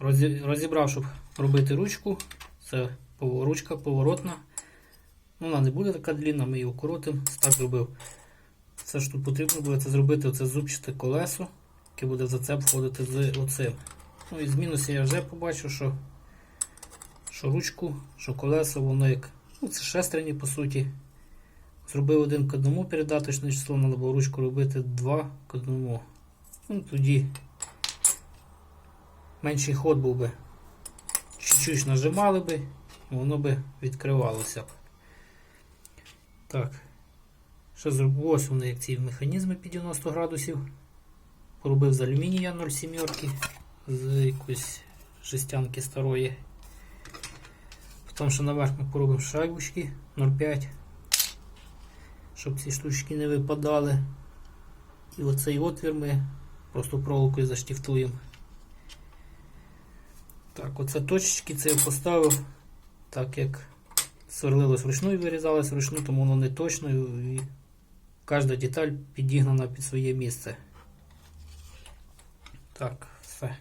Розі- Розібрав, щоб робити ручку. Це ручка поворотна. Ну, вона не буде така длінна, ми її укоротимо. Так зробив. Все, що тут потрібно буде, це зробити оце зубчате колесо, яке буде в зацеп входити з оцим. Ну і з мінусів я вже побачив, що, що ручку, що колесо, воно як. Ну, це шестерні по суті. Зробив один к одному передаточне число, треба було ручку робити два к одному. Ну, тоді менший ход був би. Чуть-чуть нажимали би, воно би відкривалося б. Так. Що зробив? Ось вони як ці механізми під 90 градусів. Поробив з алюмінія 0,7 з якоїсь жестянки старої. Потім ще наверх ми поробимо шайбочки 0,5, щоб ці штучки не випадали. І оцей отвір ми просто проволокою заштифтуємо. Так, оце точечки це я поставив, так як сверлилось вручну і вирізалось вручну, тому воно не точно і кожна деталь підігнана під своє місце. Так, все.